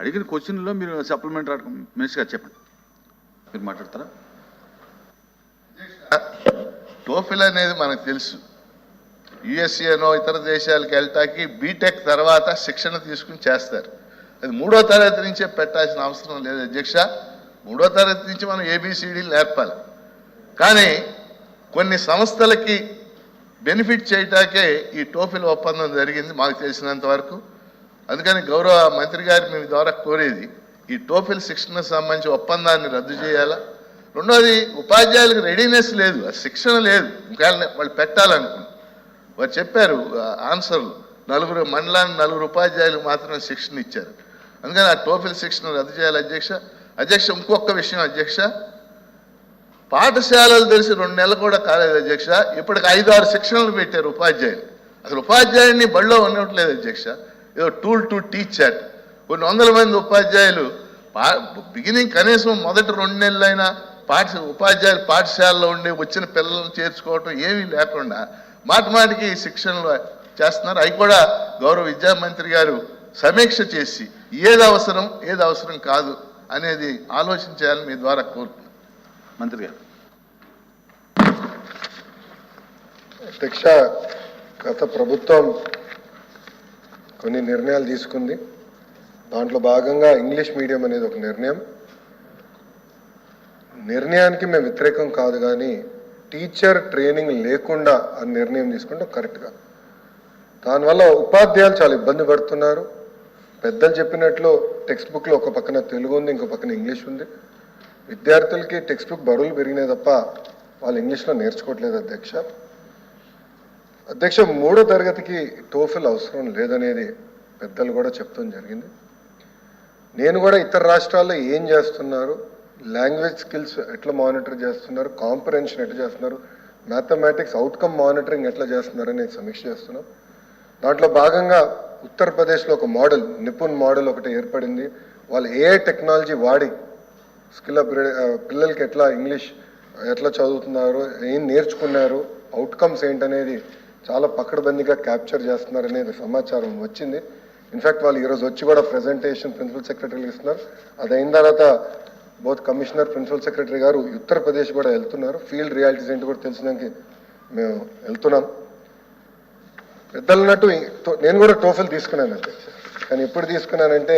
అడిగిన క్వశ్చన్లో మీరు సప్లిమెంట్ మినిస్టర్ గారు చెప్పండి. మీరు మాట్లాడతారా? టోఫిల్ అనేది మనకు తెలుసు. యుఎస్ఏనో ఇతర దేశాలకు వెళ్ళటానికి బీటెక్ తర్వాత శిక్షణ తీసుకుని చేస్తారు. అది మూడో తరగతి నుంచే పెట్టాల్సిన అవసరం లేదు అధ్యక్ష. మూడో తరగతి నుంచి మనం ఏబిసిడీలు నేర్పాలి. కానీ కొన్ని సంస్థలకి బెనిఫిట్ చేయటాకే ఈ టోఫిల్ ఒప్పందం జరిగింది మాకు తెలిసినంత వరకు. అందుకని గౌరవ మంత్రి గారి మీ ద్వారా కోరేది ఈ టోఫిల్ శిక్షణకు సంబంధించి ఒప్పందాన్ని రద్దు చేయాలా? రెండోది ఉపాధ్యాయులకు రెడీనెస్ లేదు శిక్షణ లేదు. ఇంకా వాళ్ళు పెట్టాలనుకుంటున్నారు వారు చెప్పారు ఆన్సర్లు నలుగురు మండలానికి నలుగురు ఉపాధ్యాయులు మాత్రమే శిక్షణ ఇచ్చారు. అందుకని ఆ టోఫిల్ శిక్షణ రద్దు చేయాలి అధ్యక్ష. అధ్యక్ష ఇంకొక విషయం అధ్యక్ష. పాఠశాలలు తెలిసి రెండు నెలలు కూడా కాలేదు అధ్యక్ష. ఇప్పటికి ఐదు ఆరు శిక్షణలు పెట్టారు ఉపాధ్యాయులు. అసలు ఉపాధ్యాయుడిని బడిలో ఉండట్లేదు అధ్యక్ష. ఏదో టూల్ టు టీచ్ అట్ కొన్ని వందల మంది ఉపాధ్యాయులు పా బిగినింగ్ కనీసం మొదటి రెండు నెలలైనా పాఠ ఉపాధ్యాయులు పాఠశాలలో ఉండి వచ్చిన పిల్లలను చేర్చుకోవటం ఏమీ లేకుండా మాటి మాటికి శిక్షణలు చేస్తున్నారు. అవి కూడా గౌరవ విద్యామంత్రి గారు సమీక్ష చేసి ఏది అవసరం ఏది అవసరం కాదు అనేది ఆలోచించాలని మీ ద్వారా కోరుతున్నాను మంత్రి గారు. అధ్యక్ష గత ప్రభుత్వం కొన్ని నిర్ణయాలు తీసుకుంది. దాంట్లో భాగంగా ఇంగ్లీష్ మీడియం అనేది ఒక నిర్ణయం. నిర్ణయానికి మేము వ్యతిరేకం కాదు కానీ టీచర్ ట్రైనింగ్ లేకుండా ఆ నిర్ణయం తీసుకుంటే కరెక్ట్గా దానివల్ల ఉపాధ్యాయులు చాలా ఇబ్బంది పడుతున్నారు. పెద్దలు చెప్పినట్లు టెక్స్ట్ బుక్లో ఒక పక్కన తెలుగు ఉంది ఇంకో పక్కన ఇంగ్లీష్ ఉంది. విద్యార్థులకి టెక్స్ట్ బుక్ బరువులు పెరిగినాయి తప్ప వాళ్ళు ఇంగ్లీష్లో నేర్చుకోవట్లేదు అధ్యక్ష. అధ్యక్ష మూడో తరగతికి టోఫిల్ అవసరం లేదనేది పెద్దలు కూడా చెప్తాం జరిగింది. నేను కూడా ఇతర రాష్ట్రాల్లో ఏం చేస్తున్నారు లాంగ్వేజ్ స్కిల్స్ ఎట్లా మానిటర్ చేస్తున్నారు కాంపరెన్షన్ ఎట్లా చేస్తున్నారు మ్యాథమెటిక్స్ అవుట్కమ్ మానిటరింగ్ ఎట్లా చేస్తున్నారు అనేది సమీక్ష చేస్తున్నాం. దాంట్లో భాగంగా ఉత్తరప్రదేశ్లో ఒక మోడల్ నిపుణ్ మోడల్ ఒకటి ఏర్పడింది. వాళ్ళు ఏ టెక్నాలజీ వాడి స్కిల్ అప్గ్రేడ్ పిల్లలకి ఎట్లా ఇంగ్లీష్ ఎట్లా చదువుతున్నారు ఏం నేర్చుకున్నారు అవుట్కమ్స్ ఏంటనేది చాలా పకడ్బందీగా క్యాప్చర్ చేస్తున్నారు అనేది సమాచారం వచ్చింది. ఇన్ఫాక్ట్ వాళ్ళు ఈరోజు వచ్చి కూడా ప్రెజెంటేషన్ ప్రిన్సిపల్ సెక్రటరీలు ఇస్తున్నారు. అది అయిన తర్వాత బోత్ కమిషనర్ ప్రిన్సిపల్ సెక్రటరీ గారు ఉత్తరప్రదేశ్ కూడా వెళ్తున్నారు. ఫీల్డ్ రియాలిటీస్ ఏంటి కూడా తెలిసినాక మేము వెళ్తున్నాం. పెద్దలున్నట్టు నేను కూడా టోఫెల్ తీసుకున్నాను అంతే. కానీ ఎప్పుడు తీసుకున్నానంటే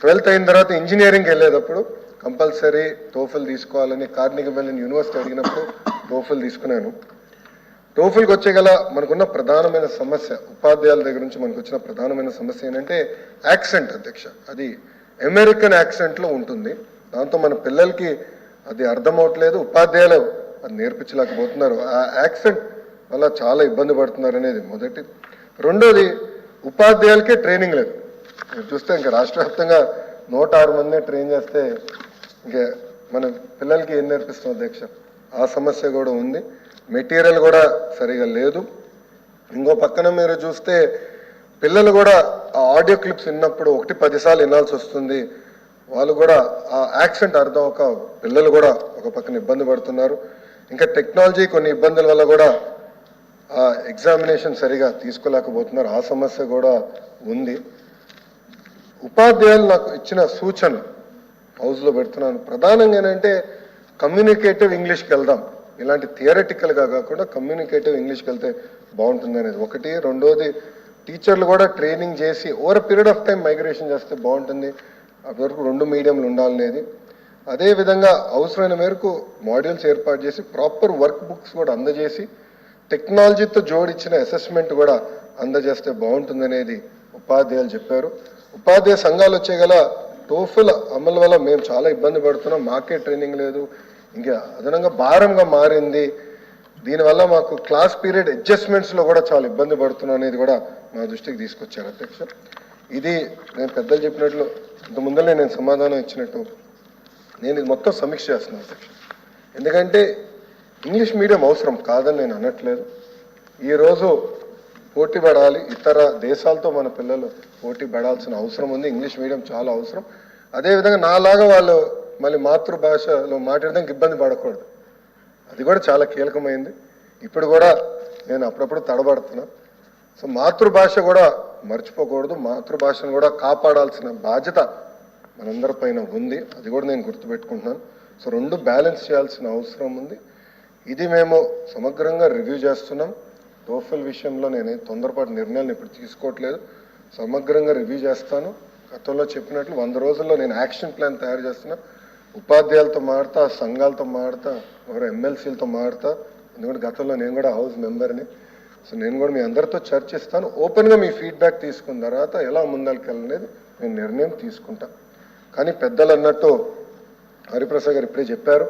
ట్వెల్త్ అయిన తర్వాత ఇంజనీరింగ్ వెళ్ళేటప్పుడు కంపల్సరీ టోఫెల్ తీసుకోవాలని కార్నిక వెళ్ళిన యూనివర్సిటీ అడిగినప్పుడు టోఫెల్ తీసుకున్నాను. టోఫిల్కి వచ్చే గల మనకున్న ప్రధానమైన సమస్య ఉపాధ్యాయుల దగ్గర నుంచి మనకు వచ్చిన ప్రధానమైన సమస్య ఏంటంటే యాక్సెంట్ అధ్యక్ష. అది అమెరికన్ యాక్సెంట్లో ఉంటుంది. దాంతో మన పిల్లలకి అది అర్థం అవట్లేదు ఉపాధ్యాయులు అది నేర్పించలేకపోతున్నారు. ఆ యాక్సెంట్ వల్ల చాలా ఇబ్బంది పడుతున్నారు అనేది మొదటి రెండోది ఉపాధ్యాయులకే ట్రైనింగ్ లేదు. మీరు చూస్తే ఇంకా రాష్ట్ర వ్యాప్తంగా నూట ఆరు మంది ట్రైన్ చేస్తే ఇంకా మన పిల్లలకి ఏం నేర్పిస్తాం అధ్యక్ష? ఆ సమస్య కూడా ఉంది. మెటీరియల్ కూడా సరిగా లేదు. ఇంకో పక్కన మీరు చూస్తే పిల్లలు కూడా ఆ ఆడియో క్లిప్స్ విన్నప్పుడు ఒకటి పదిసార్లు వినాల్సి వస్తుంది. వాళ్ళు కూడా ఆ యాక్సెంట్ అర్థం ఒక పిల్లలు కూడా ఒక పక్కన ఇబ్బంది పడుతున్నారు. ఇంకా టెక్నాలజీ కొన్ని ఇబ్బందుల వల్ల కూడా ఆ ఎగ్జామినేషన్ సరిగా తీసుకోలేకపోతున్నారు. ఆ సమస్య కూడా ఉంది. ఉపాధ్యాయులు నాకు ఇచ్చిన సూచన హౌస్లో పెడుతున్నాను. ప్రధానంగా ఏంటంటే కమ్యూనికేటివ్ ఇంగ్లీష్కి వెళ్దాం. ఇలాంటి థియరటికల్గా కాకుండా కమ్యూనికేటివ్ ఇంగ్లీష్కి వెళ్తే బాగుంటుంది అనేది ఒకటి రెండోది టీచర్లు కూడా ట్రైనింగ్ చేసి over period of time migration చేస్తే బాగుంటుంది. అప్పటివరకు రెండు మీడియంలు ఉండాలనేది. అదేవిధంగా అవసరమైన మేరకు మాడ్యూల్స్ ఏర్పాటు చేసి ప్రాపర్ వర్క్ బుక్స్ కూడా అందజేసి టెక్నాలజీతో జోడించిన అసెస్మెంట్ కూడా అందజేస్తే బాగుంటుందనేది ఉపాధ్యాయులు చెప్పారు. ఉపాధ్యాయ సంఘాలు వచ్చే గల టోఫిల్ అమలు వల్ల మేము చాలా ఇబ్బంది పడుతున్నాం. మాకే ట్రైనింగ్ లేదు. ఇంకా అదనంగా భారంగా మారింది. దీనివల్ల మాకు క్లాస్ పీరియడ్ అడ్జస్ట్మెంట్స్లో కూడా చాలా ఇబ్బంది పడుతున్నాం అనేది కూడా మా దృష్టికి తీసుకొచ్చారు. అధ్యక్ష ఇది నేను పెద్దలు చెప్పినట్లు ఇంత ముందరనే నేను సమాధానం ఇచ్చినట్టు నేను ఇది మొత్తం సమీక్ష చేస్తున్నాను అధ్యక్ష ఎందుకంటే ఇంగ్లీష్ మీడియం అవసరం కాదని నేను అనట్లేదు. ఈరోజు పోటీ పడాలి ఇతర దేశాలతో మన పిల్లలు పోటీ పడాల్సిన అవసరం ఉంది. ఇంగ్లీష్ మీడియం చాలా అవసరం. అదేవిధంగా నాలాగా వాళ్ళు మళ్ళీ మాతృభాషలో మాట్లాడడానికి ఇబ్బంది పడకూడదు. అది కూడా చాలా కీలకమైంది. ఇప్పుడు కూడా నేను అప్పుడప్పుడు తడబడుతున్నా. సో మాతృభాష కూడా మర్చిపోకూడదు. మాతృభాషను కూడా కాపాడాల్సిన బాధ్యత మనందరిపైన ఉంది. అది కూడా నేను గుర్తుపెట్టుకుంటున్నాను. సో రెండు బ్యాలెన్స్ చేయాల్సిన అవసరం ఉంది. ఇది మేము సమగ్రంగా రివ్యూ చేస్తున్నాం. టోఫెల్ విషయంలో నేను తొందరపాటు నిర్ణయాలను ఇప్పుడు తీసుకోవట్లేదు. సమగ్రంగా రివ్యూ చేస్తాను. గతంలో చెప్పినట్లు వంద రోజుల్లో నేను యాక్షన్ ప్లాన్ తయారు చేస్తున్నా. ఉపాధ్యాయులతో మాడతా సంఘాలతో మాడతా ఎవరు ఎమ్మెల్సీలతో మాడతా. ఎందుకంటే గతంలో నేను కూడా హౌస్ మెంబర్ని. సో నేను కూడా మీ అందరితో చర్చిస్తాను. ఓపెన్గా మీ ఫీడ్బ్యాక్ తీసుకున్న తర్వాత ఎలా ముందరికెళ్ళనేది నేను నిర్ణయం తీసుకుంటా. కానీ పెద్దలు అన్నట్టు హరిప్రసాద్ గారు ఇప్పుడే చెప్పారు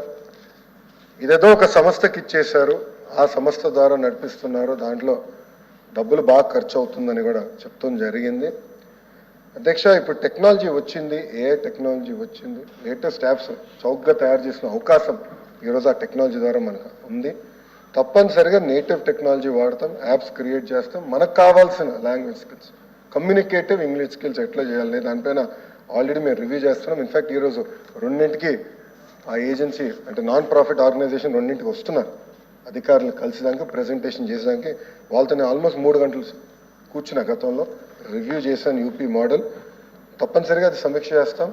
ఇదేదో ఒక సంస్థకి ఇచ్చేశారు ఆ సంస్థ ద్వారా నడిపిస్తున్నారు దాంట్లో డబ్బులు బాగా ఖర్చు అవుతుందని కూడా చెప్తాం జరిగింది. అధ్యక్ష ఇప్పుడు టెక్నాలజీ వచ్చింది ఏ టెక్నాలజీ వచ్చింది లేటెస్ట్ యాప్స్ చౌకగా తయారు చేసిన అవకాశం ఈరోజు ఆ టెక్నాలజీ ద్వారా మనకు ఉంది. తప్పనిసరిగా నేటివ్ టెక్నాలజీ వాడతాం యాప్స్ క్రియేట్ చేస్తాం. మనకు కావాల్సిన language skills communicative English skills ఎట్లా చేయాలి దానిపైన ఆల్రెడీ మేము రివ్యూ చేస్తున్నాం. ఇన్ఫ్యాక్ట్ ఈరోజు రెండింటికి ఆ ఏజెన్సీ అంటే నాన్ ప్రాఫిట్ ఆర్గనైజేషన్ రెండింటికి వస్తున్నారు. అధికారులు కలిసిదానికి ప్రజెంటేషన్ చేసేదానికి వాళ్ళతోనే ఆల్మోస్ట్ మూడు గంటలు కూర్చున్న గతంలో రివ్యూ చేశాను యూపీ మోడల్. తప్పనిసరిగా అది సమీక్ష చేస్తాం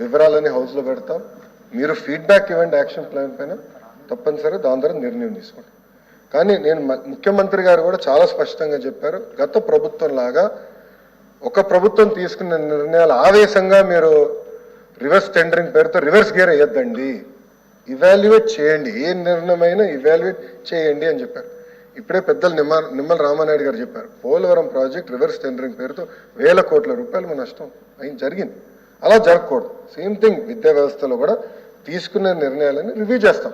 వివరాలని హౌస్లో పెడతాం. మీరు ఫీడ్బ్యాక్ ఇవ్వండి యాక్షన్ ప్లాన్ పైన తప్పనిసరిగా దాని ద్వారా నిర్ణయం తీసుకుంటాం కానీ నేను ముఖ్యమంత్రి గారు కూడా చాలా స్పష్టంగా చెప్పారు గత ప్రభుత్వం లాగా ఒక ప్రభుత్వం తీసుకున్న నిర్ణయాలు ఆవేశంగా మీరు రివర్స్ టెండరింగ్ పేరుతో రివర్స్ గేర్ వేయొద్దండి. ఇవాల్యుయేట్ చేయండి ఏ నిర్ణయమైనా ఇవాల్యుయేట్ చేయండి అని చెప్పారు. ఇప్పుడే పెద్దలు నిమ్మ నిమ్మల రామానాయుడు గారు చెప్పారు పోలవరం ప్రాజెక్ట్ రివర్స్ టెండరింగ్ పేరుతో వేల కోట్ల రూపాయలు మన నష్టం అయింది జరిగింది. అలా జరగకూడదు. సేమ్ థింగ్ విద్యా వ్యవస్థలో కూడా తీసుకున్న నిర్ణయాలని రివ్యూ చేస్తాం.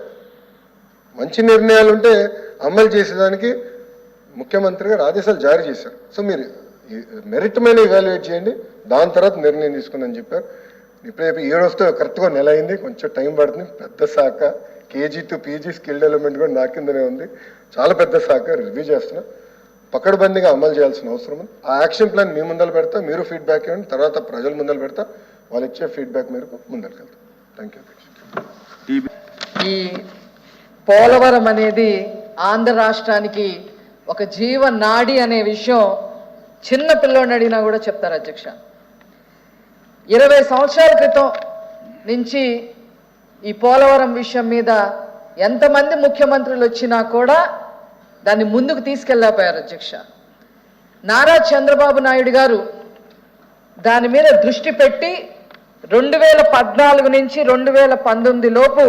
మంచి నిర్ణయాలు ఉంటే అమలు చేసేదానికి ముఖ్యమంత్రి గారు ఆదేశాలు జారీ చేశారు. సో మీరు మెరిట్ మీద ఇవాల్యుయేట్ చేయండి దాని తర్వాత నిర్ణయం తీసుకుని చెప్పారు. ఇప్పుడే ఏడు వస్తే కరెక్ట్గా నెల అయింది కొంచెం టైం పడుతుంది పెద్ద శాఖ KG to PG skill development కూడా నా కిందనే ఉంది. చాలా పెద్ద శాఖ రివ్యూ చేస్తున్నా. పకడ్బందీగా అమలు చేయాల్సిన అవసరం ఉంది. ఆ యాక్షన్ ప్లాన్ మీ ముందర పెడతా మీరు ఫీడ్బ్యాక్ ఇవ్వండి తర్వాత ప్రజల ముందర పెడతా. వాళ్ళు ఇచ్చే ఫీడ్బ్యాక్ మేరకు ముందరికెళ్తాం థ్యాంక్ యూ ఈ పోలవరం అనేది ఆంధ్ర రాష్ట్రానికి ఒక జీవ నాడి అనే విషయం చిన్న పిల్లోడిని అడిగినా కూడా చెప్తారు అధ్యక్ష. ఇరవై సంవత్సరాల క్రితం నుంచి ఈ పోలవరం విషయం మీద ఎంతమంది ముఖ్యమంత్రులు వచ్చినా కూడా దాన్ని ముందుకు తీసుకెళ్ళకపోయారు అధ్యక్ష. నారా చంద్రబాబు నాయుడు గారు దాని మీద దృష్టి పెట్టి రెండు వేల పద్నాలుగు నుంచి రెండు వేల పంతొమ్మిది లోపు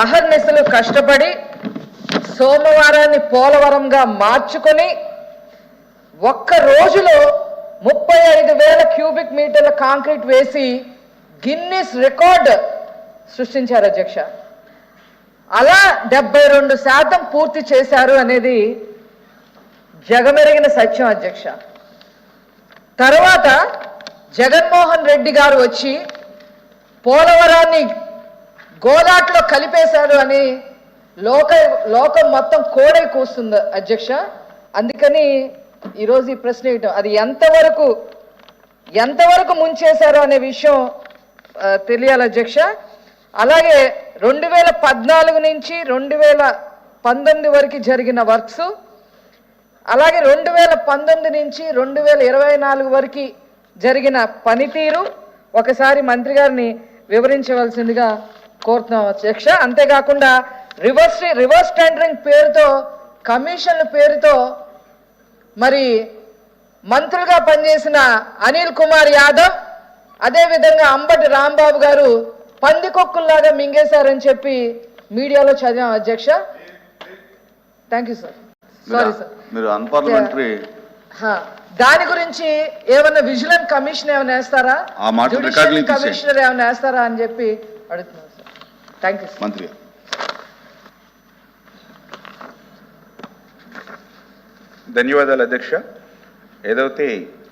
అహర్నిశలు కష్టపడి సోమవారాన్ని పోలవరంగా మార్చుకొని ఒక్క రోజులో ముప్పై ఐదు వేల క్యూబిక్ మీటర్ల కాంక్రీట్ వేసి గిన్నిస్ రికార్డ్ సృష్టించారు అధ్యక్ష. అలా డెబ్బై రెండు శాతం పూర్తి చేశారు అనేది జగమెరిగిన సత్యం అధ్యక్ష. తర్వాత జగన్మోహన్ రెడ్డి గారు వచ్చి పోలవరాన్ని గోదాట్లో కలిపేశారు అని లోక లోకం మొత్తం కోడై కూస్తుంది అధ్యక్ష. అందుకని ఈరోజు ఈ ప్రశ్న వేయటం అది ఎంతవరకు ఎంతవరకు ముంచేశారు అనే విషయం తెలియాలి అధ్యక్ష. అలాగే రెండు వేల పద్నాలుగు నుంచి రెండు వేల పంతొమ్మిది వరకు జరిగిన వర్క్స్ అలాగే రెండు వేల పంతొమ్మిది నుంచి రెండు వేల ఇరవై నాలుగు వరకు జరిగిన పనితీరు. ఒకసారి మంత్రి గారిని వివరించవలసిందిగా కోరుతున్నాం అధ్యక్ష. అంతేకాకుండా రివర్స్ రివర్స్ టెండరింగ్ పేరుతో కమిషన్ల పేరుతో మరి మంత్రులుగా పనిచేసిన అనిల్ కుమార్ యాదవ్ అదేవిధంగా అంబటి రాంబాబు గారు పందికొక్కుల్లాగా మింగేశారని చెప్పి మీడియాలో చదివాం అధ్యక్ష. Thank you sir sorry sir మీరు అన్పార్లమెంటరీ దాని గురించి ఏమన్నా విజిలెంట్ కమిషన్ ఏమైనా వేస్తారా. కమిషనర్ ఏమైనా వేస్తారా అని చెప్పి అడుగుతున్నాను సార్ థ్యాంక్ యూ మంత్రి ధన్యవాదాలు అధ్యక్ష. ఏదైతే